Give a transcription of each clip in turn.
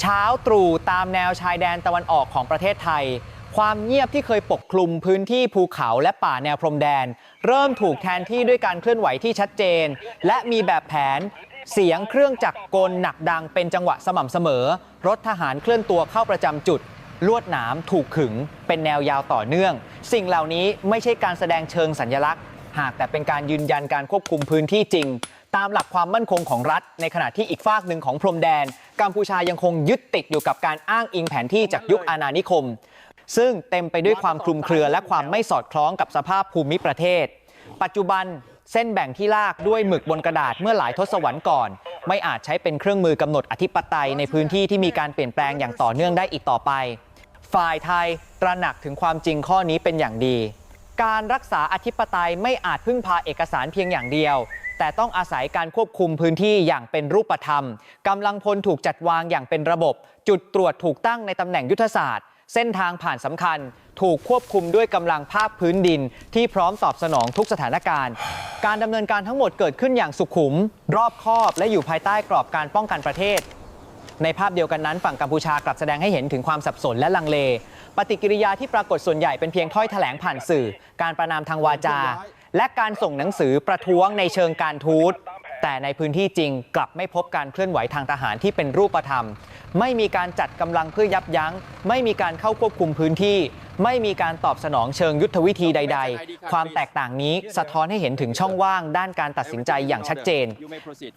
เช้าตรู่ตามแนวชายแดนตะวันออกของประเทศไทย ความเงียบที่เคยปกคลุมพื้นที่ภูเขาและป่าแนวพรมแดน เริ่มถูกแทนที่ด้วยการเคลื่อนไหวที่ชัดเจน และมีแบบแผนเสียงเครื่องจักรกลหนักดังเป็นจังหวะสม่ำเสมอ รถทหารเคลื่อนตัวเข้าประจำจุด ลวดหนามถูกขึง เป็นแนวยาวต่อเนื่อง สิ่งเหล่านี้ไม่ใช่การแสดงเชิงสัญลักษณ์ หากแต่เป็นการยืนยันการควบคุมพื้นที่จริง ตามหลักความมั่นคงของรัฐ ในขณะที่อีกฝากหนึ่งของพรมแดน กัมพูชายังคงยึดติดอยู่กับการอ้างอิงแผนที่จากยุคอาณานิคม ซึ่งเต็มไปด้วยความคลุมเครือและความไม่สอดคล้องกับสภาพภูมิประเทศ ปัจจุบันเส้นแบ่งที่ลากด้วยหมึกบนกระดาษเมื่อหลายทศวรรษก่อน ไม่อาจใช้เป็นเครื่องมือกำหนดอธิปไตยในพื้นที่ที่มีการเปลี่ยนแปลงอย่างต่อเนื่องได้อีกต่อไป ฝ่ายไทยตระหนักถึงความจริงข้อนี้เป็นอย่างดี การรักษาอธิปไตยไม่อาจพึ่งพาเอกสารเพียงอย่างเดียว แต่ต้องอาศัยการควบคุมพื้นที่อย่างเป็นรูปธรรมกำลังพลถูกจัดวางอย่างเป็นระบบ จุดตรวจถูกตั้งในตำแหน่งยุทธศาสตร์ เส้นทางผ่านสำคัญ ถูกควบคุมด้วยกำลังภาคพื้นดิน ที่พร้อมตอบสนองทุกสถานการณ์ การดำเนินการทั้งหมดเกิดขึ้นอย่างสุขุม รอบคอบ และอยู่ภายใต้กรอบการป้องกันประเทศ ในภาพเดียวกันนั้น ฝั่งกัมพูชากลับแสดงให้เห็นถึงความสับสนและลังเล ปฏิกิริยาที่ปรากฏส่วนใหญ่เป็นเพียงถ้อยแถลงผ่านสื่อ การประนามทางวาจา และการส่งหนังสือประท้วงในเชิงการทูตแต่ในพื้นที่จริงกลับไม่พบการเคลื่อนไหวทางทหารที่เป็นรูปธรรม ไม่มีการจัดกำลังเพื่อยับยั้ง ไม่มีการเข้าควบคุมพื้นที่ ไม่มีการตอบสนองเชิงยุทธวิธีใด ๆ ความแตกต่างนี้สะท้อนให้เห็นถึงช่องว่างด้านการตัดสินใจอย่างชัดเจน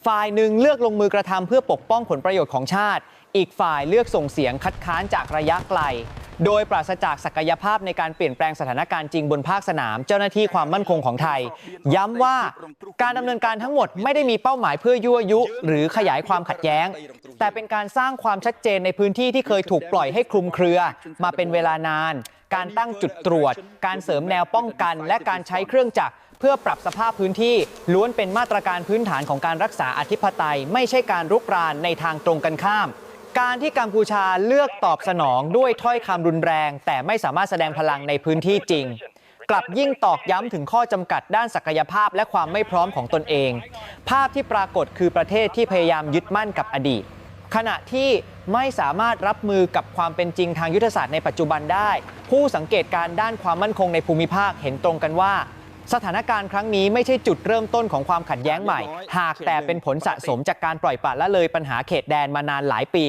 ฝ่ายหนึ่งเลือกลงมือกระทำเพื่อปกป้องผลประโยชน์ของชาติ อีกฝ่ายเลือกส่งเสียงคัดค้านจากระยะไกล โดยปราศจากศักยภาพในการเปลี่ยนแปลงสถานการณ์จริงบนภาคสนาม เจ้าหน้าที่ความมั่นคงของไทย ย้ำว่าการดำเนินการทั้งหมดไม่ได้มีเป้าหมายเพื่อยั่วยุ หรือขยายความขัดแย้ง แต่เป็นการสร้างความชัดเจนในพื้นที่ที่เคยถูกปล่อยให้คลุมเครือมาเป็นเวลานาน การตั้งจุดตรวจ การเสริมแนวป้องกัน และการใช้เครื่องจักรเพื่อปรับสภาพพื้นที่ล้วนเป็นมาตรการพื้นฐานของการรักษาอธิปไตย ไม่ใช่การรุกรานในทางตรงกันข้าม การที่กัมพูชาเลือกตอบสนองด้วยถ้อยคำรุนแรง แต่ไม่สามารถแสดงพลังในพื้นที่จริงกลับยิ่งตอกย้ำถึงข้อจำกัดด้านศักยภาพและความไม่พร้อมของตนเอง ภาพที่ปรากฏคือประเทศที่พยายามยึดมั่นกับอดีต ขณะที่ไม่สามารถรับมือกับความเป็นจริงทางยุทธศาสตร์ในปัจจุบันได้ ผู้สังเกตการณ์ด้านความมั่นคงในภูมิภาคเห็นตรงกันว่า สถานการณ์ครั้งนี้ไม่ใช่จุดเริ่มต้นของความขัดแย้งใหม่ หากแต่เป็นผลสะสมจากการปล่อยปละละเลยปัญหาเขตแดนมานานหลายปี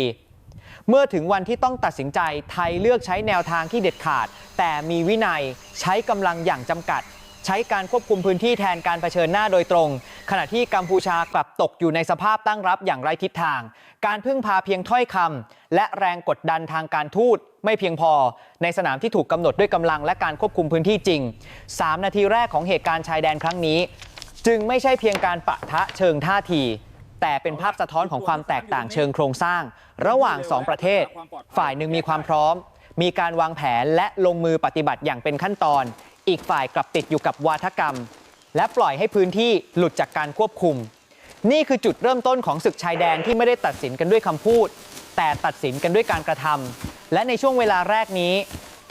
เมื่อถึงวันที่ต้องตัดสินใจไทยเลือกใช้แนวทางที่เด็ดขาด แต่มีวินัยใช้กำลังอย่างจำกัด ใช้การควบคุมพื้นที่แทนการเผชิญหน้าโดยตรง ขณะที่กัมพูชากลับตกอยู่ในสภาพตั้งรับอย่างไร้ทิศทาง การพึ่งพาเพียงถ้อยคำและแรงกดดันทางการทูตไม่เพียงพอ ในสนามที่ถูกกำหนดด้วยกำลังและการควบคุมพื้นที่จริง 3 นาทีแรกของเหตุการณ์ชายแดนครั้งนี้ จึงไม่ใช่เพียงการปะทะเชิงท่าทีแต่เป็นภาพสะท้อนของความแตกต่างเชิงโครงสร้าง ระหว่าง 2 ประเทศ ฝ่ายหนึ่งมีความพร้อม มีการวางแผนและลงมือปฏิบัติอย่างเป็นขั้นตอน อีกฝ่ายกลับติดอยู่กับวาทกรรม และปล่อยให้พื้นที่หลุดจากการควบคุม นี่คือจุดเริ่มต้นของศึกชายแดนที่ไม่ได้ตัดสินกันด้วยคำพูด แต่ตัดสินกันด้วยการกระทำและในช่วงเวลาแรกนี้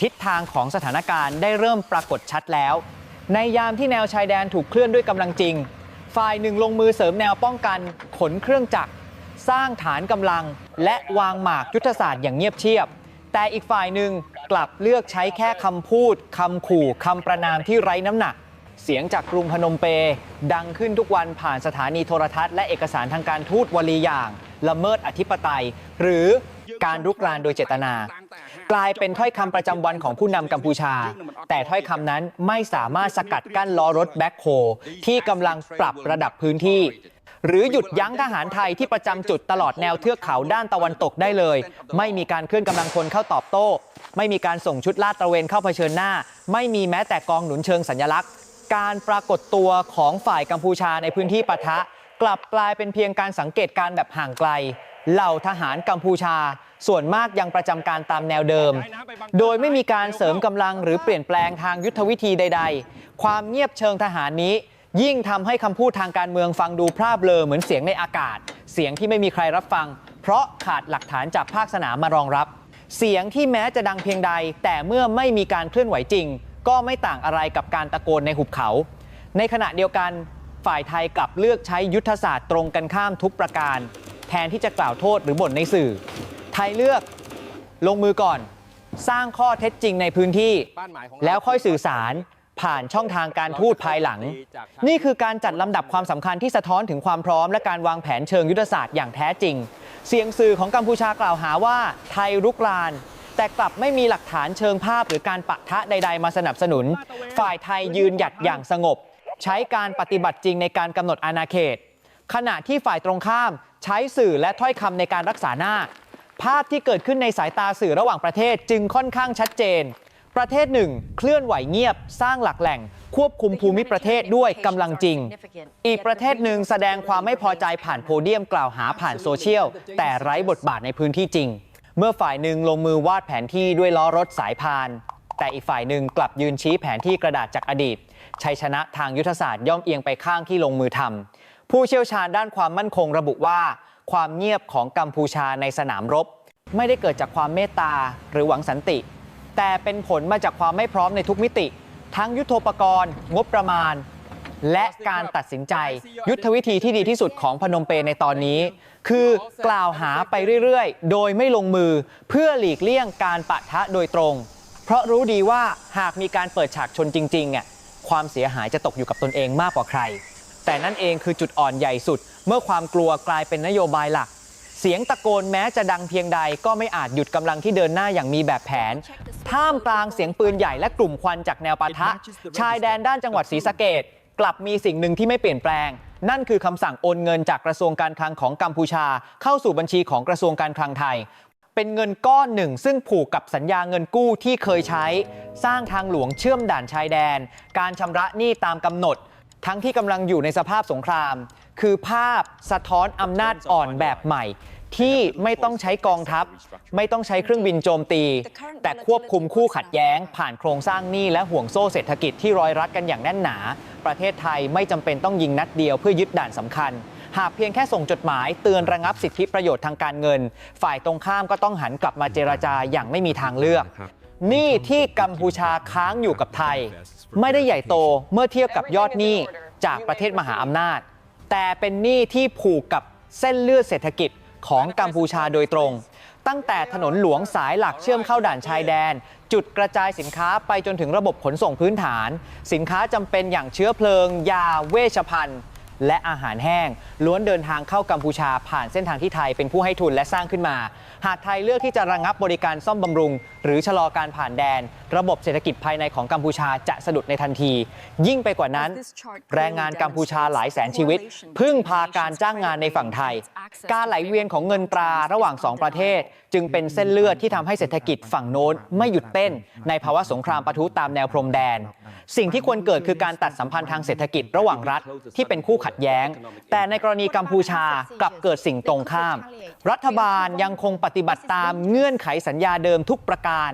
ทิศทางของสถานการณ์ได้เริ่มปรากฏชัดแล้ว ในยามที่แนวชายแดนถูกเคลื่อนด้วยกำลังจริง ฝ่ายหนึ่งลงมือเสริมแนวป้องกัน ขนเครื่องจักร สร้างฐานกำลัง และวางหมากยุทธศาสตร์อย่างเงียบเชียบ แต่อีกฝ่ายหนึ่งกลับเลือกใช้แค่คำพูดคำขู่คำประนามที่ไร้น้ำหนัก เสียงจากกรุงพนมเปดังขึ้นทุกวันผ่านสถานีโทรทัศน์และเอกสารทางการทูตวลีอย่าง ละเมิดอธิปไตย หรือการรุกรานโดยเจตนา กลายเป็นถ้อยคำประจำวันของผู้นำกัมพูชา แต่ถ้อยคำนั้นไม่สามารถสกัดกั้นล้อรถแบ็คโฮที่กำลังปรับระดับพื้นที่ หรือหยุดยั้งทหารไทยที่ประจำจุดตลอดแนวเทือกเขาด้านตะวันตกได้เลย ไม่มีการเคลื่อนกำลังพลเข้าตอบโต้ ไม่มีการส่งชุดลาดตระเวนเข้าเผชิญหน้า ไม่มีแม้แต่กองหนุนเชิงสัญลักษณ์ การปรากฏตัวของฝ่ายกัมพูชาในพื้นที่ปะทะ กลับกลายเป็นเพียงการสังเกตการแบบห่างไกลเหล่าทหารกัมพูชา ส่วนมากยังประจำการตามแนวเดิม โดยไม่มีการเสริมกำลังหรือเปลี่ยนแปลงทางยุทธวิธีใด ๆ ความเงียบเชิงทหารนี้ ยิ่งทำให้คำพูดทางการเมืองฟังดูพร่าเบลอเหมือนเสียงในอากาศ เสียงที่ไม่มีใครรับฟัง เพราะขาดหลักฐานจากภาคสนามมารองรับ เสียงที่แม้จะดังเพียงใด แต่เมื่อไม่มีการเคลื่อนไหวจริง ก็ไม่ต่างอะไรกับการตะโกนในหุบเขา ในขณะเดียวกันฝ่ายไทยกลับเลือกใช้ยุทธศาสตร์ตรงกันข้ามทุกประการ แทนที่จะกล่าวโทษหรือบ่นในสื่อ ไทยเลือกลงมือก่อน สร้างข้อเท็จจริงในพื้นที่ แล้วค่อยสื่อสาร ผ่านช่องทางการทูตภายหลัง นี่คือการจัดลำดับความสำคัญที่สะท้อนถึงความพร้อม และการวางแผนเชิงยุทธศาสตร์อย่างแท้จริง เสียงสื่อของกัมพูชากล่าวหาว่าไทยรุกราน แต่กลับไม่มีหลักฐานเชิงภาพหรือการปะทะใด ๆ มาสนับสนุน ฝ่ายไทยยืนหยัดอย่างสงบ ใช้การปฏิบัติจริงในการกำหนดอาณาเขต ขณะที่ฝ่ายตรงข้าม ใช้สื่อและถ้อยคำในการรักษาหน้า ภาพที่เกิดขึ้นในสายตาสื่อระหว่างประเทศจึงค่อนข้างชัดเจน ประเทศหนึ่งเคลื่อนไหวเงียบสร้างหลักแหล่ง ควบคุมภูมิประเทศด้วยกำลังจริง อีกประเทศหนึ่งแสดงความไม่พอใจผ่านโพเดียมกล่าวหาผ่านโซเชียล แต่ไร้บทบาทในพื้นที่จริง เมื่อฝ่ายหนึ่งลงมือวาดแผนที่ด้วยล้อรถสายพาน แต่อีกฝ่ายหนึ่งกลับยืนชี้แผนที่กระดาษจากอดีตชัยชนะทางยุทธศาสตร์ย่อมเอียงไปข้างที่ลงมือทำผู้เชี่ยวชาญด้านความมั่นคงระบุว่า ความเงียบของกัมพูชาในสนามรบ ไม่ได้เกิดจากความเมตตาหรือหวังสันติ แต่เป็นผลมาจากความไม่พร้อมในทุกมิติ ทั้งยุทโธปกรณ์ งบประมาณ และการตัดสินใจ ยุทธวิธีที่ดีที่สุดของพนมเปญในตอนนี้ คือกล่าวหาไปเรื่อยๆ โดยไม่ลงมือเพื่อหลีกเลี่ยงการปะทะโดยตรง เพราะรู้ดีว่าหากมีการเปิดฉากชนจริงๆอะความเสียหายจะตกอยู่กับตนเองมากกว่าใคร แต่นั่นเองคือจุดอ่อนใหญ่สุด เมื่อความกลัวกลายเป็นนโยบายหลัก เสียงตะโกนแม้จะดังเพียงใดก็ไม่อาจหยุดกำลังที่เดินหน้าอย่างมีแบบแผน ท่ามกลางเสียงปืนใหญ่และกลุ่มควันจากแนวปะทะ ชายแดนด้านจังหวัดศรีสะเกดกลับมีสิ่งหนึ่งที่ไม่เปลี่ยนแปลง นั่นคือคำสั่งโอนเงินจากกระทรวงการคลังของกัมพูชา เข้าสู่บัญชีของกระทรวงการคลังไทย เป็นเงินก้อนหนึ่ง ซึ่งผูกกับสัญญาเงินกู้ที่เคยใช้ สร้างทางหลวงเชื่อมด่านชายแดน การชำระหนี้ตามกำหนด ทั้งที่กำลังอยู่ในสภาพสงคราม คือภาพสะท้อนอำนาจอ่อนแบบใหม่ ที่ไม่ต้องใช้กองทัพ ไม่ต้องใช้เครื่องบินโจมตี แต่ควบคุมคู่ขัดแย้ง ผ่านโครงสร้างหนี้และห่วงโซ่เศรษฐกิจที่ร้อยรัดกันอย่างแน่นหนา ประเทศไทยไม่จำเป็นต้องยิงนัดเดียวเพื่อยึดด่านสำคัญ หากเพียงแค่ส่งจดหมายเตือนระงับสิทธิประโยชน์ทางการเงิน ฝ่ายตรงข้ามก็ต้องหันกลับมาเจรจาอย่างไม่มีทางเลือกหนี้ที่กัมพูชาค้างอยู่กับไทย ไม่ได้ใหญ่โตเมื่อเทียบกับยอดหนี้จากประเทศมหาอำนาจ แต่เป็นหนี้ที่ผูกกับเส้นเลือดเศรษฐกิจ ของกัมพูชาโดยตรง ตั้งแต่ถนนหลวงสายหลักเชื่อมเข้าด่านชายแดน จุดกระจายสินค้าไปจนถึงระบบขนส่งพื้นฐาน สินค้าจำเป็นอย่างเชื้อเพลิง ยาเวชภัณฑ์ และอาหารแห้ง ล้วนเดินทางเข้ากัมพูชาผ่านเส้นทางที่ไทยเป็นผู้ให้ทุนและสร้างขึ้นมา หากไทยเลือกที่จะระงับบริการซ่อมบำรุง หรือชะลอการผ่านแดน ระบบเศรษฐกิจภายในของกัมพูชาจะสะดุดในทันที ยิ่งไปกว่านั้น แรงงานกัมพูชาหลายแสนชีวิต พึ่งพาการจ้างงานในฝั่งไทย การไหลเวียนของเงินตราระหว่างสองประเทศ จึงเป็นเส้นเลือดที่ทำให้เศรษฐกิจฝั่งโน้นไม่หยุดเต้น ในภาวะสงครามปะทุตามแนวพรมแดน สิ่งที่ควรเกิดคือการตัดสัมพันธ์ทางเศรษฐกิจระหว่างรัฐที่เป็นคู่ขัดแย้ง แต่ในกรณีกัมพูชากลับเกิดสิ่งตรงข้าม รัฐบาลยังคงปฏิบัติตามเงื่อนไขสัญญาเดิมทุกประการ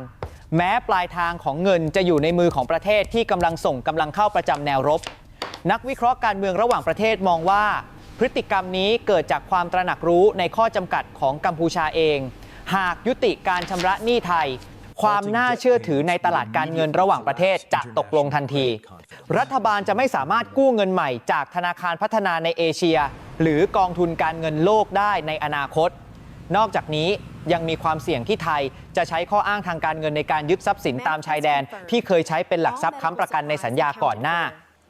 แม้ปลายทางของเงินจะอยู่ในมือของประเทศที่กำลังส่งกำลังเข้าประจำแนวรบ นักวิเคราะห์การเมืองระหว่างประเทศมองว่า พฤติกรรมนี้เกิดจากความตระหนักรู้ในข้อจำกัดของกัมพูชาเอง หากยุติการชำระหนี้ไทยความน่าเชื่อถือในตลาดการเงินระหว่างประเทศจะตกลงทันที รัฐบาลจะไม่สามารถกู้เงินใหม่จากธนาคารพัฒนาในเอเชีย หรือกองทุนการเงินโลกได้ในอนาคต นอกจากนี้ยังมีความเสี่ยงที่ไทยจะใช้ข้ออ้างทางการเงินในการยึดทรัพย์สินตามชายแดน ที่เคยใช้เป็นหลักทรัพย์ค้ำประกันในสัญญาก่อนหน้า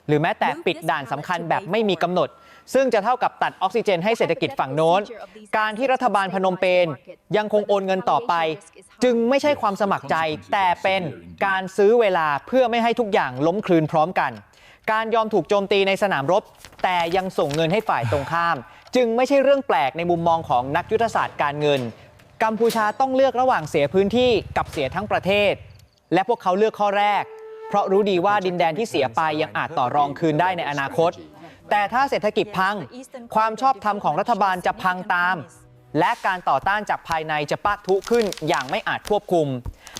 หรือแม้แต่ปิดด่านสำคัญแบบไม่มีกำหนด ซึ่งจะเท่ากับตัดออกซิเจนให้เศรษฐกิจฝั่งโน้น การที่รัฐบาลพนมเปญยังคงโอนเงินต่อไป จึงไม่ใช่ความสมัครใจ แต่เป็นการซื้อเวลาเพื่อไม่ให้ทุกอย่างล้มคลืนพร้อมกัน การยอมถูกโจมตีในสนามรบ แต่ยังส่งเงินให้ฝ่ายตรงข้าม จึงไม่ใช่เรื่องแปลกในมุมมองของนักยุทธศาสตร์การเงิน กัมพูชาต้องเลือกระหว่างเสียพื้นที่กับเสียทั้งประเทศ และพวกเขาเลือกข้อแรก เพราะรู้ดีว่าดินแดนที่เสียไปยังอาจต่อรองคืนได้ในอนาคต แต่ถ้าเศรษฐกิจพัง ความชอบธรรมของรัฐบาลจะพังตาม และการต่อต้านจากภายในจะปะทุขึ้นอย่างไม่อาจควบคุม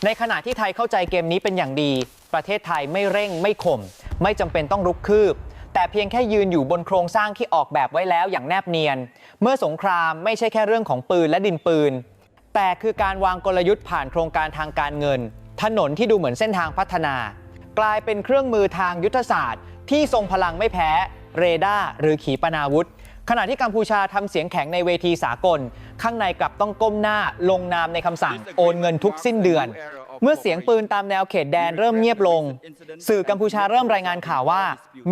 ในขณะที่ไทยเข้าใจเกมนี้เป็นอย่างดี ประเทศไทยไม่เร่งไม่ข่มไม่จำเป็นต้องรุกคืบ แต่เพียงแค่ยืนอยู่บนโครงสร้างที่ออกแบบไว้แล้วอย่างแนบเนียน เมื่อสงครามไม่ใช่แค่เรื่องของปืนและดินปืน แต่คือการวางกลยุทธ์ผ่านโครงการทางการเงิน ถนนที่ดูเหมือนเส้นทางพัฒนา กลายเป็นเครื่องมือทางยุทธศาสตร์ ที่ทรงพลังไม่แพ้เรดาร์หรือขีปนาวุธขณะที่กัมพูชาทำเสียงแข็งในเวทีสากล ข้างในกลับต้องก้มหน้าลงนามในคำสั่งโอนเงินทุกสิ้นเดือน เมื่อเสียงปืนตามแนวเขตแดนเริ่มเงียบลง สื่อกัมพูชาเริ่มรายงานข่าวว่า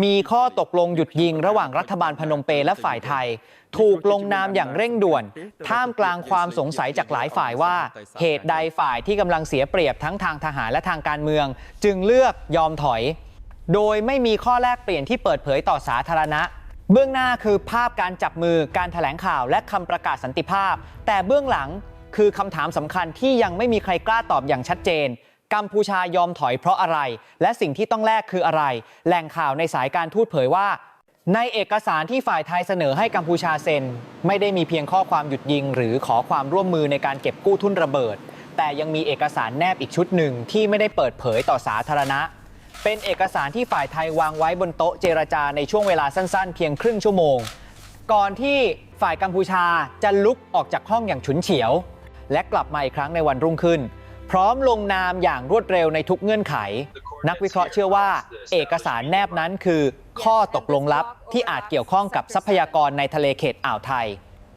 มีข้อตกลงหยุดยิงระหว่างรัฐบาลพนมเปญและฝ่ายไทย ถูกลงนามอย่างเร่งด่วน ท่ามกลางความสงสัยจากหลายฝ่ายว่า เหตุใดฝ่ายที่กำลังเสียเปรียบทั้งทางทหารและทางการเมือง จึงเลือกยอมถอย โดยไม่มีข้อแลกเปลี่ยนที่เปิดเผยต่อสาธารณะเบื้องหน้าคือภาพการจับมือการถแถลงข่าวและคำประกาศสันติภาพ แต่เบื้องหลัง คือคำถามสำคัญที่ยังไม่มีใครกล้าตอบอย่างชัดเจน กัมพูชายอมถอยเพราะอะไร และสิ่งที่ต้องแลกคืออะไร แหล่งข่าวในสายการทูตเผยว่า ในเอกสารที่ฝ่ายไทยเสนอให้กัมพูชาเซ็น ไม่ได้มีเพียงข้อความหยุดยิง หรือขอความร่วมมือในการเก็บกู้ทุนระเบิด แต่ยังมีเอกสารแนบอีกชุดหนึ่งที่ไม่ได้เปิดเผยต่อสาธารณะ เป็นเอกสารที่ฝ่ายไทยวางไว้บนโต๊ะเจรจาในช่วงเวลาสั้นๆ เพียงครึ่งชั่วโมง ก่อนที่ฝ่ายกัมพูชาจะลุกออกจากห้องอย่างฉุนเฉียว และกลับมาอีกครั้งในวันรุ่งขึ้น พร้อมลงนามอย่างรวดเร็วในทุกเงื่อนไข นักวิเคราะห์เชื่อว่า เอกสารแนบนั้นคือข้อตกลงลับที่อาจเกี่ยวข้องกับทรัพยากรในทะเลเขตอ่าวไทย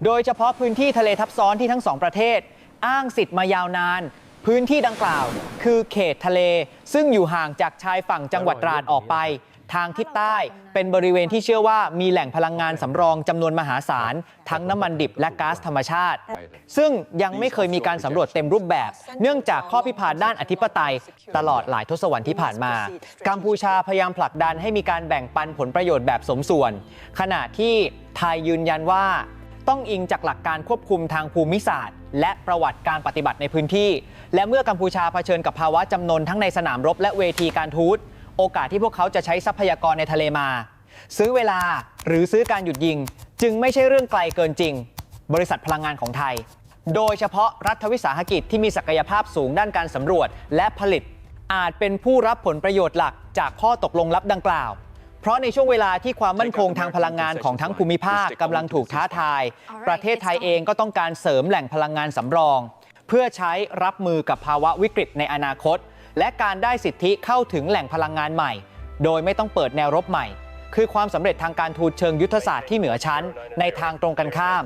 โดยเฉพาะพื้นที่ทะเลทับซ้อนที่ทั้งสองประเทศ อ้างสิทธิ์มายาวนาน พื้นที่ดังกล่าว คือเขตทะเล ซึ่งอยู่ห่างจากชายฝั่งจังหวัดตราดออกไป ทางทิศใต้เป็นบริเวณที่เชื่อว่ามีแหล่งพลังงานสำรองจำนวนมหาศาล ทั้งน้ำมันดิบและก๊าซธรรมชาติ ซึ่งยังไม่เคยมีการสำรวจเต็มรูปแบบ เนื่องจากข้อพิพาทด้านอธิปไตย ตลอดหลายทศวรรษที่ผ่านมา กัมพูชาพยายามผลักดันให้มีการแบ่งปันผลประโยชน์แบบสมส่วน ขณะที่ไทยยืนยันว่าต้องอิงจากหลักการควบคุมทางภูมิศาสตร์ และประวัติการปฏิบัติในพื้นที่ และเมื่อกัมพูชาเผชิญกับภาวะจำนวนทั้งในสนามรบและเวทีการทูต โอกาสที่พวกเขาจะใช้ทรัพยากรในทะเลมา ซื้อเวลาหรือซื้อการหยุดยิง จึงไม่ใช่เรื่องไกลเกินจริง บริษัทพลังงานของไทย โดยเฉพาะรัฐวิสาหกิจที่มีศักยภาพสูงด้านการสำรวจและผลิต อาจเป็นผู้รับผลประโยชน์หลักจากข้อตกลงลับดังกล่าวเพราะในช่วงเวลาที่ความมั่นคงทางพลังงานของทั้งภูมิภาคกำลังถูกท้าทาย ประเทศไทยเองก็ต้องการเสริมแหล่งพลังงานสำรอง เพื่อใช้รับมือกับภาวะวิกฤตในอนาคต และการได้สิทธิเข้าถึงแหล่งพลังงานใหม่ โดยไม่ต้องเปิดแนวรบใหม่ คือความสำเร็จทางการทูตเชิงยุทธศาสตร์ที่เหนือชั้น ในทางตรงกันข้าม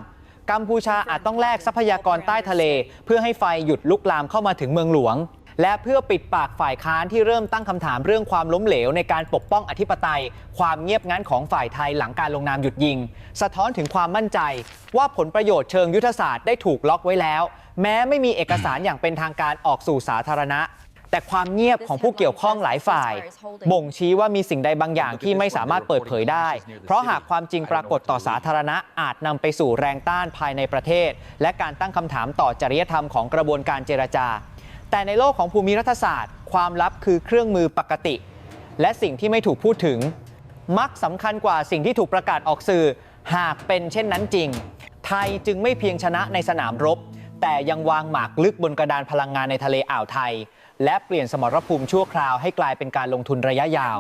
กัมพูชาอาจต้องแลกทรัพยากรใต้ทะเล เพื่อให้ไฟหยุดลุกลามเข้ามาถึงเมืองหลวง และเพื่อปิดปากฝ่ายค้านที่เริ่มตั้งคำถามเรื่องความล้มเหลวในการปกป้องอธิปไตย ความเงียบงันของฝ่ายไทยหลังการลงนามหยุดยิง สะท้อนถึงความมั่นใจ ว่าผลประโยชน์เชิงยุทธศาสตร์ได้ถูกล็อกไว้แล้ว แม้ไม่มีเอกสารอย่างเป็นทางการออกสู่สาธารณะ แต่ความเงียบของผู้เกี่ยวข้องหลายฝ่าย บ่งชี้ว่ามีสิ่งใดบางอย่างที่ไม่สามารถเปิดเผยได้ เพราะหากความจริงปรากฏต่อสาธารณะอาจนำไปสู่แรงต้านภายในประเทศ และการตั้งคำถามต่อจริยธรรมของกระบวนการเจรจา แต่ในโลกของภูมิรัฐศาสตร์ ความลับคือเครื่องมือปกติ และสิ่งที่ไม่ถูกพูดถึง มักสำคัญกว่าสิ่งที่ถูกประกาศออกสื่อ หากเป็นเช่นนั้นจริง ไทยจึงไม่เพียงชนะในสนามรบ แต่ยังวางหมากลึกบนกระดานพลังงานในทะเลอ่าวไทย และเปลี่ยนสมรภูมิชั่วคราวให้กลายเป็นการลงทุนระยะยาว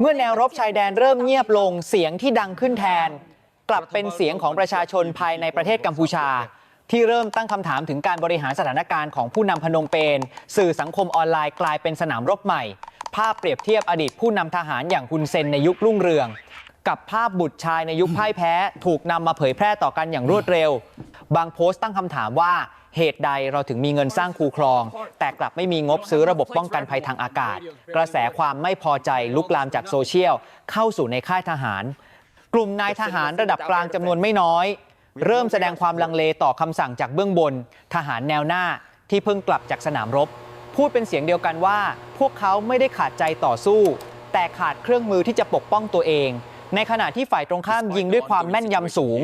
เมื่อแนวรบชายแดนเริ่มเงียบลงเสียงที่ดังขึ้นแทน กลับเป็นเสียงของประชาชนภายในประเทศกัมพูชา ที่เริ่มตั้งคำถามถึงการบริหารสถานการณ์ของผู้นำพนมเปญสื่อสังคมออนไลน์กลายเป็นสนามรบใหม่ ภาพเปรียบเทียบอดีตผู้นำทหารอย่างฮุนเซนในยุครุ่งเรืองกับภาพบุตรชายในยุคพ่ายแพ้ ถูกนำมาเผยแพร่ต่อกันอย่างรวดเร็ว บางโพสต์ตั้งคำถามว่า เหตุใดเราถึงมีเงินสร้างคูครอง แต่กลับไม่มีงบซื้อระบบป้องกันภัยทางอากาศ กระแสความไม่พอใจลุกลามจากโซเชียล เข้าสู่ในค่ายทหาร กลุ่มนายทหารระดับกลางจำนวนไม่น้อย เริ่มแสดงความลังเลต่อคำสั่งจากเบื้องบน ทหารแนวหน้าที่เพิ่งกลับจากสนามรบ พูดเป็นเสียงเดียวกันว่า พวกเขาไม่ได้ขาดใจต่อสู้ แต่ขาดเครื่องมือที่จะปกป้องตัวเอง ในขณะที่ฝ่ายตรงข้ามยิงด้วยความแม่นยำสูง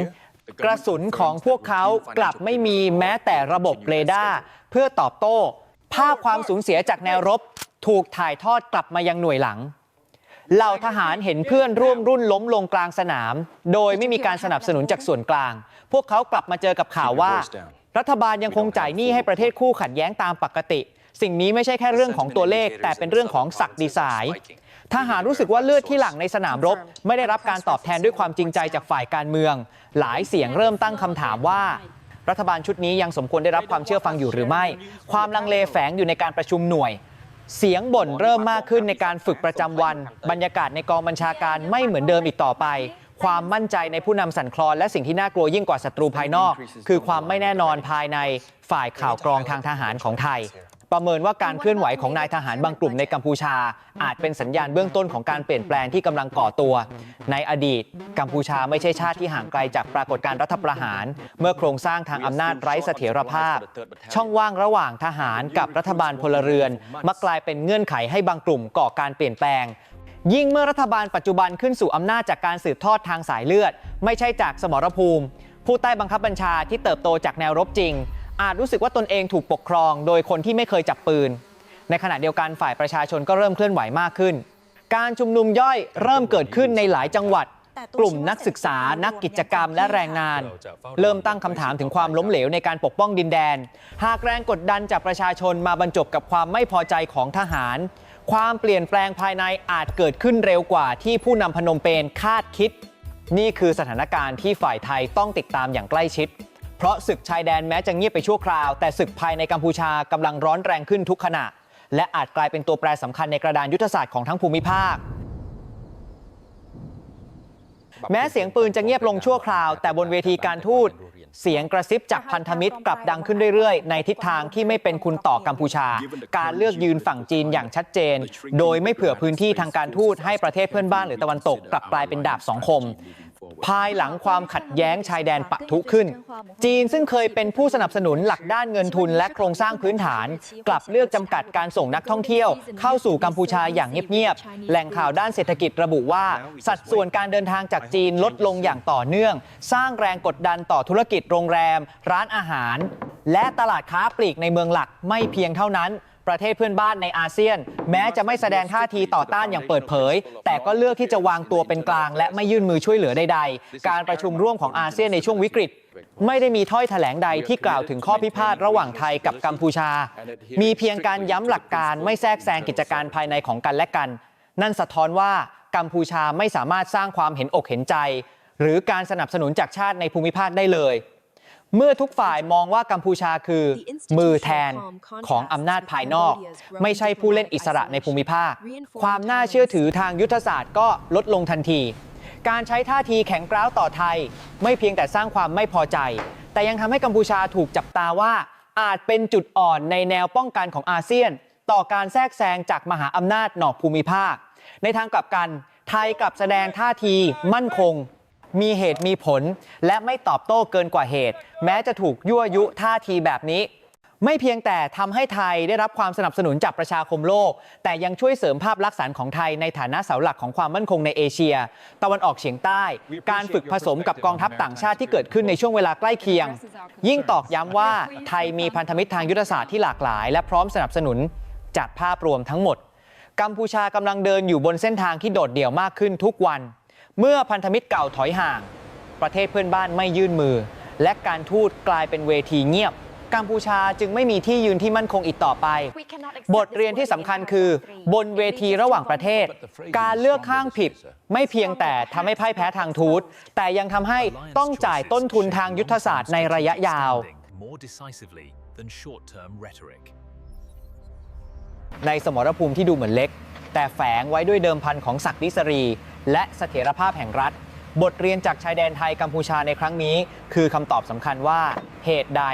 กระสุนของพวกเขากลับไม่มีแม้แต่ระบบเรดาร์เพื่อตอบโต้ ภาพความสูญเสียจากแนวรบ ถูกถ่ายทอดกลับมายังหน่วยหลัง เหล่าทหารเห็นเพื่อนร่วมรุ่นล้มลงกลางสนาม โดยไม่มีการสนับสนุนจากส่วนกลาง พวกเขากลับมาเจอกับข่าวว่า รัฐบาลยังคงจ่ายหนี้ให้ประเทศคู่ขัดแย้งตามปกติ สิ่งนี้ไม่ใช่แค่เรื่องของตัวเลข แต่เป็นเรื่องของศักดิสายทหารรู้สึกว่าเลือดที่หลั่งในสนามรบ ไม่ได้รับการตอบแทนด้วยความจริงใจจากฝ่ายการเมือง หลายเสียงเริ่มตั้งคำถามว่า รัฐบาลชุดนี้ยังสมควรได้รับความเชื่อฟังอยู่หรือไม่ ความลังเลแฝงอยู่ในการประชุมหน่วย เสียงบ่นเริ่มมากขึ้นในการฝึกประจำวัน บรรยากาศในกองบัญชาการไม่เหมือนเดิมอีกต่อไป ความมั่นใจในผู้นำสั่นคลอน และสิ่งที่น่ากลัวยิ่งกว่าศัตรูภายนอก คือความไม่แน่นอนภายในฝ่ายข่าวกรองทางทหารของไทย ประเมินว่าการเคลื่อนไหวของนายทหารบางกลุ่มในกัมพูชา อาจเป็นสัญญาณเบื้องต้นของการเปลี่ยนแปลงที่กำลังก่อตัว ในอดีต กัมพูชาไม่ใช่ชาติที่ห่างไกลจากปรากฏการณ์รัฐประหาร เมื่อโครงสร้างทางอำนาจไร้เสถียรภาพ ช่องว่างระหว่างทหารกับรัฐบาลพลเรือนมักกลายเป็นเงื่อนไขให้บางกลุ่มก่อการเปลี่ยนแปลงยิ่งเมื่อรัฐบาลปัจจุบันขึ้นสู่อำนาจจากการสืบทอดทางสายเลือด ไม่ใช่จากสมรภูมิ ผู้ใต้บังคับบัญชาที่เติบโตจากแนวรบจริงอาจ รู้สึกว่าตนเองถูกปกครอง โดยคนที่ไม่เคยจับปืน ในขณะเดียวกันฝ่ายประชาชนก็เริ่มเคลื่อนไหวมากขึ้น การชุมนุมย่อยเริ่มเกิดขึ้นในหลายจังหวัด กลุ่มนักศึกษา นักกิจกรรมและแรงงาน เริ่มตั้งคำถามถึงความล้มเหลวในการปกป้องดินแดน หากแรงกดดันจากประชาชนมาบรรจบกับความไม่พอใจของทหาร ความเปลี่ยนแปลงภายในอาจเกิดขึ้นเร็วกว่าที่ผู้นำพนมเปญคาดคิด นี่คือสถานการณ์ที่ฝ่ายไทยต้องติดตามอย่างใกล้ชิด เพราะศึกชายแดนแม้จะเงียบไปชั่วคราว แต่ศึกภายในกัมพูชากำลังร้อนแรงขึ้นทุกขณะ และอาจกลายเป็นตัวแปรสำคัญในกระดานยุทธศาสตร์ของทั้งภูมิภาค แม้เสียงปืนจะเงียบลงชั่วคราว แต่บนเวทีการทูตเสียงกระซิบจากพันธมิตรกลับดังขึ้นเรื่อยๆ ในทิศทางที่ไม่เป็นคุณต่อกัมพูชา การเลือกยืนฝั่งจีนอย่างชัดเจน โดยไม่เผื่อพื้นที่ทางการทูตให้ประเทศเพื่อนบ้านหรือตะวันตกกลับกลายเป็นดาบสองคม ภายหลังความขัดแย้งชายแดนปะทุขึ้น จีนซึ่งเคยเป็นผู้สนับสนุนหลักด้านเงินทุนและโครงสร้างพื้นฐาน กลับเลือกจำกัดการส่งนักท่องเที่ยว เข้าสู่กัมพูชาอย่างเงียบๆแหล่งข่าวด้านเศรษฐกิจระบุว่า สัดส่วนการเดินทางจากจีนลดลงอย่างต่อเนื่อง สร้างแรงกดดันต่อธุรกิจโรงแรม ร้านอาหาร และตลาดค้าปลีกในเมืองหลักไม่เพียงเท่านั้น ประเทศเพื่อนบ้านในอาเซียน แม้จะไม่แสดงท่าทีต่อต้านอย่างเปิดเผย แต่ก็เลือกที่จะวางตัวเป็นกลาง และไม่ยื่นมือช่วยเหลือใดๆ การประชุมร่วมของอาเซียนในช่วงวิกฤตไม่ได้มีถ้อยแถลงใดที่กล่าวถึงข้อพิพาทระหว่างไทยกับกัมพูชา มีเพียงการย้ำหลักการไม่แทรกแซงกิจการภายในของกันและกัน นั่นสะท้อนว่ากัมพูชาไม่สามารถสร้างความเห็นอกเห็นใจ หรือการสนับสนุนจากชาติในภูมิภาคได้เลย เมื่อทุกฝ่ายมองว่ากัมพูชาคือ มือแทนของอำนาจภายนอก ไม่ใช่ผู้เล่นอิสระในภูมิภาค ความน่าเชื่อถือทางยุทธศาสตร์ก็ลดลงทันที การใช้ท่าทีแข็งกร้าวต่อไทย ไม่เพียงแต่สร้างความไม่พอใจ แต่ยังทำให้กัมพูชาถูกจับตาว่า อาจเป็นจุดอ่อนในแนวป้องกันของอาเซียน ต่อการแทรกแซงจากมหาอำนาจนอกภูมิภาค ในทางกลับกัน ไทยกลับแสดงท่าทีมั่นคง มีเหตุมีผล และไม่ตอบโต้เกินกว่าเหตุ แม้จะถูกยั่วยุท่าทีแบบนี้ ไม่เพียงแต่ทำให้ไทยได้รับความสนับสนุนจากประชาคมโลก แต่ยังช่วยเสริมภาพลักษณ์ของไทยในฐานะเสาหลักของความมั่นคงในเอเชีย ตะวันออกเฉียงใต้ การฝึกผสมกับกองทัพต่างชาติที่เกิดขึ้นในช่วงเวลาใกล้เคียง ยิ่งตอกย้ำว่าไทยมีพันธมิตรทางยุทธศาสตร์ที่หลากหลาย และพร้อมสนับสนุนจากภาพรวมทั้งหมดกัมพูชากำลังเดินอยู่บนเส้นทางที่โดดเดี่ยวมากขึ้นทุกวัน เมื่อพันธมิตรเก่าถอยห่าง ประเทศเพื่อนบ้านไม่ยื่นมือ และการทูตกลายเป็นเวทีเงียบ กัมพูชาจึงไม่มีที่ยืนที่มั่นคงอีกต่อไป บทเรียนที่สำคัญคือ บนเวทีระหว่างประเทศ การเลือกข้างผิด ไม่เพียงแต่ทำให้พ่ายแพ้ทางทูตแต่ยังทำให้ต้องจ่ายต้นทุนทางยุทธศาสตร์ในระยะยาว more decisively than short-term rhetoric. ในสมรภูมิที่ดูเหมือนเล็ก แต่แฝงไว้ด้วยเดิมพันของศักดิสรี และเสถียรภาพแห่งรัฐ บทเรียนจากชายแดนไทยกัมพูชาในครั้งนี้ คือคำตอบสำคัญว่าเหตุใด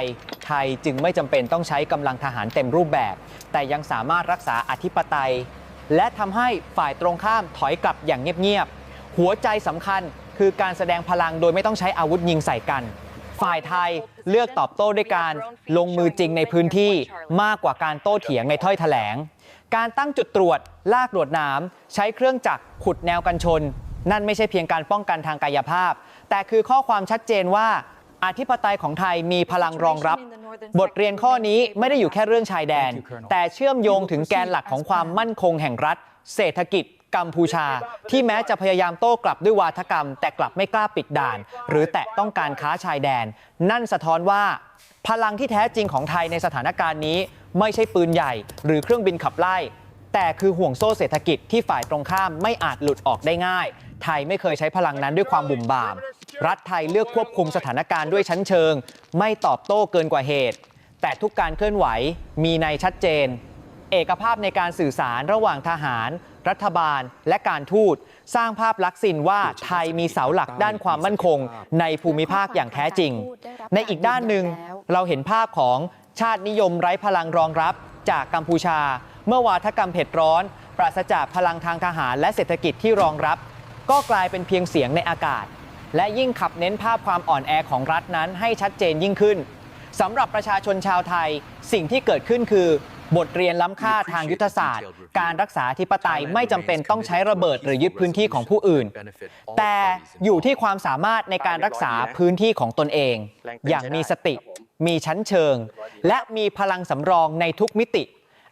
ไทยจึงไม่จำเป็นต้องใช้กำลังทหารเต็มรูปแบบ แต่ยังสามารถรักษาอธิปไตย และทำให้ฝ่ายตรงข้ามถอยกลับอย่างเงียบๆหัวใจสำคัญคือการแสดงพลังโดยไม่ต้องใช้อาวุธยิงใส่กัน ฝ่ายไทยเลือกตอบโต้ด้วยการลงมือจริงในพื้นที่มากกว่าการโต้เถียงในถ้อยแถลง การตั้งจุดตรวจลากตรวจน้ำใช้เครื่องจักรขุดแนวกันชน นั่นไม่ใช่เพียงการป้องกันทางกายภาพ แต่คือข้อความชัดเจนว่าอธิปไตยของไทยมีพลังรองรับ บทเรียนข้อนี้ไม่ได้อยู่แค่เรื่องชายแดน แต่เชื่อมโยงถึงแกนหลักของความมั่นคงแห่งรัฐ เศรษฐกิจกัมพูชา ที่แม้จะพยายามโต้กลับด้วยวาทกรรม แต่กลับไม่กล้าปิดด่าน หรือแตะต้องการค้าชายแดน นั่นสะท้อนว่า พลังที่แท้จริงของไทยในสถานการณ์นี้ ไม่ใช่ปืนใหญ่ หรือเครื่องบินขับไล่ แต่คือห่วงโซ่เศรษฐกิจที่ฝ่ายตรงข้ามไม่อาจหลุดออกได้ง่าย ไทยไม่เคยใช้พลังนั้นด้วยความบุ่มบ่าม รัฐไทยเลือกควบคุมสถานการณ์ด้วยชั้นเชิง ไม่ตอบโต้เกินกว่าเหตุ แต่ทุกการเคลื่อนไหวมีในชัดเจน เอกภาพในการสื่อสารระหว่างทหาร รัฐบาล และการทูตสร้างภาพลักษณ์ซินว่าไทยมีเสาหลักด้านความมั่นคง ในภูมิภาคอย่างแท้จริง ในอีกด้านหนึ่งเราเห็นภาพของ ชาตินิยมไร้พลังรองรับจากกัมพูชา เมื่อวาทกรรมเผ็ดร้อน ปราศจากพลังทางทหารและเศรษฐกิจที่รองรับ ก็กลายเป็นเพียงเสียงในอากาศ และยิ่งขับเน้นภาพความอ่อนแอของรัฐนั้นให้ชัดเจนยิ่งขึ้นสำหรับประชาชนชาวไทย สิ่งที่เกิดขึ้นคือบทเรียนล้ำค่าทางยุทธศาสตร์ การรักษาธิปไตยไม่จำเป็นต้องใช้ระเบิดหรือยึดพื้นที่ของผู้อื่น แต่อยู่ที่ความสามารถในการรักษาพื้นที่ของตนเอง อย่างมีสติ มีชั้นเชิง และมีพลังสำรองในทุกมิติ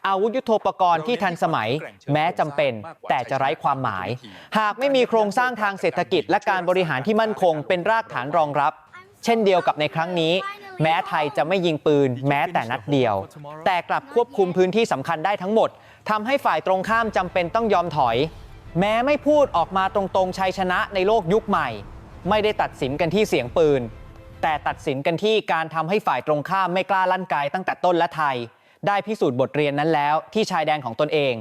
อาวุธยุโทโธปกรณ์ที่ทันสมัย แม้จำเป็น แต่จะไร้ความหมาย หากไม่มีโครงสร้างทางเศรษฐกิจและการบริหารที่มั่นคงเป็นรากฐานรองรับ เช่นเดียวกับในครั้งนี้ แม้ไทยจะไม่ยิงปืน แม้แต่นัดเดียว แต่กลับควบคุมพื้นที่สำคัญได้ทั้งหมดทำให้ฝ่ายตรงข้ามจำเป็นต้องยอมถอย แม้ไม่พูดออกมาตรงๆชัยชนะในโลกยุคใหม่ ไม่ได้ตัดสินกันที่เสียงปืน แต่ตัดสินกันที่การทำให้ฝ่ายตรงข้ามไม่กล้าลั่นไกตั้งแต่ต้นและไทยได้พิสูจน์บทเรียนนั้นแล้วที่ชายแดนของตนเอง